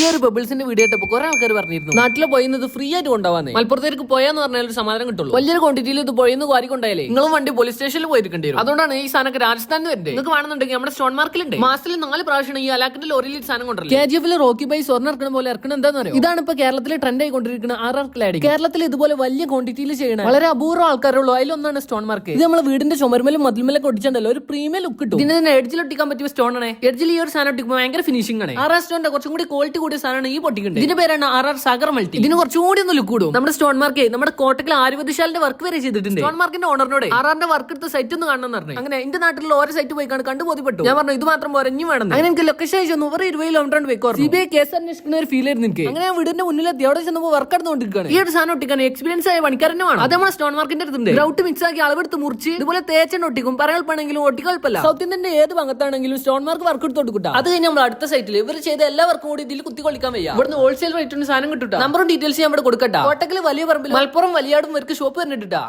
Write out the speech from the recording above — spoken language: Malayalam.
ഒരു ബബിൾസിന്റെ വീഡിയോ ഇട്ടപ്പോ കുറെ ആൾക്കാർ പറഞ്ഞിരുന്നു. നാട്ടിലെ പോയിന്നത് ഫ്രീ ആയിട്ട് കൊണ്ടുപോകാന്ന് മലപ്പുറത്തേക്ക് പോയാന്ന് പറഞ്ഞാൽ ഒരു സമാധാനം കിട്ടുള്ളൂ. വലിയൊരു ക്വാണ്ടിറ്റിയിൽ ഇത് പോയിന്ന് വാരി കൊണ്ടായാലേ നിങ്ങളും വണ്ടി പോലീസ് സ്റ്റേഷനിൽ പോയിരിക്കേണ്ടി വരും. അതുകൊണ്ടാണ് ഈ സാധനമൊക്കെ രാജസ്ഥാനിൽ വരുന്നത് നിങ്ങൾക്ക് വേണമെന്നുണ്ടെങ്കിൽ നമ്മുടെ സ്റ്റോൺ മാർക്കിലുണ്ട്. മാസത്തിൽ നാല് പ്രാവശ്യം ഈ അലാക്കിന്റെ ലോറിയിൽ ഈ സാധനം കൊണ്ടുവരും കെ ജി എഫിൽ റോക്കി ബൈ സ്വർണം ഇറക്കണ പോലെ ഇറക്കണം എന്താന്ന് പറയുക ഇതാണ് ഇപ്പൊ കേരളത്തിലെ ട്രെൻഡ് ആയിക്കൊണ്ടിരിക്കുന്ന ആർ ആർ ക്ലാഡിംഗ് കേരളത്തിൽ ഇതുപോലെ വലിയ ക്വാണ്ടിറ്റിയിൽ ചെയ്യണം. വളരെ അപൂർവം ആൾക്കാരുള്ളൂ അതിലൊന്നാണ് സ്റ്റോൺ മാർക്ക്. ഇത് നമ്മൾ വീടിന്റെ ചുമരുമലും മതിലുമലൊക്കെ ഒട്ടിച്ചിട്ടുണ്ടല്ലോ ഒരു പ്രീമിയം ലുക്ക് കിട്ടും. ഇതിന് എഡ്ജിൽ ഒട്ടിക്കാൻ പറ്റിയ സ്റ്റോൺ ആണ്. എഡ്ജിൽ ഈ ഒരു സാധനം ഒട്ടിക്കുമ്പോൾ ഭയങ്കര ഫിനിഷിംഗ് ആണ്. ആർ ആർ സ്റ്റോണിന്റെ കുറച്ചും കൂടി ക്വാളിറ്റി കൂടിയ സാധനമാണ് ഈ പൊട്ടിക്കുന്നത് ഇതിന്റെ പേരാണ് ആർ ആർ സാഗർ മൾട്ടി. ഇതിന് കുറച്ചുകൂടി ഒന്ന് ലുക്ക് കൂടും നമ്മുടെ സ്റ്റോൺ മാർക്കേ നമ്മുടെ കോട്ടക്കൽ ആര്യവതിശാലിന്റെ വർക്ക് വരെ ചെയ്തിട്ടുണ്ട്. സ്റ്റോൺ മാർക്കിന്റെ ഓണറിനോട് ആർ ആറിന്റെ വർക്ക് എടുത്ത സൈറ്റ് ഒന്ന് കാണണം പറഞ്ഞു. അങ്ങനെ എന്റെ നാട്ടിലുള്ള ഓരോ സൈറ്റ് പോയി കാണും കണ്ടു ബോധ്യപ്പെട്ടു. ഞാൻ പറഞ്ഞു ഇത് മാത്രം പോരഞ്ഞു വേണം അങ്ങനെ എനിക്ക് ലൊക്കേഷൻ അയച്ചു ഒരു ഇരുപത് കിലോമീറ്റർ പോയിക്കോ സി ബി ഐ കേസ് അന്വേഷിക്കുന്ന ഒരു ഫീൽ ആയിരുന്നു എനിക്ക്. അങ്ങനെ വീടിന്റെ മുന്നിലെത്തി. അവിടെ ചെന്നപ്പോൾ വർക്ക് എടുത്തുകൊണ്ടിരിക്കുകയാണ് ഈ ഒരു സാധനം ഒട്ടിക്കാൻ എക്സ്പീരിയൻസ് ആയ പണിക്കാരനെ വേണം അത് നമ്മുടെ സ്റ്റോൺ മാർക്കിന്റെ അടുത്തുണ്ട്. ഗ്രൗട്ട് മിക്സ് ആക്കി അളവെടുത്ത് മുറിച്ച് ഇതുപോലെ തേച്ചെണ്ണ ഒട്ടിക്കും. പറയൽപ്പാണെങ്കിലും ഒട്ടിക്കൽപ്പല്ല സൗത്ത് ഇന്ത്യന്റെ ഏത് ഭാഗത്താണെങ്കിലും സ്റ്റോൺ മാർക്ക് വർക്ക് എടുത്തോട്ട് കിട്ടാം അത് കഴിഞ്ഞ് നമ്മൾ അടുത്ത സൈറ്റിൽ ഇവർ ചെയ്ത എല്ലാ വർക്കും കൂടി ഇതിൽ കുത്തി കൊള്ളിക്കാൻ വയ്യ. ഇവിടുന്ന് ഹോൾസെയിൽ റേറ്റിന് സാധനം കിട്ടും നമ്പറും ഡീറ്റെയിൽസ് ഞാൻ ഇവിടെ കൊടുക്കട്ടെ. കോട്ടക്കൽ വലിയ പറമ്പിൽ മലപ്പുറം വലിയാടും ഇവർക്ക് ഷോപ്പ് തന്നെ ഇട്ടാ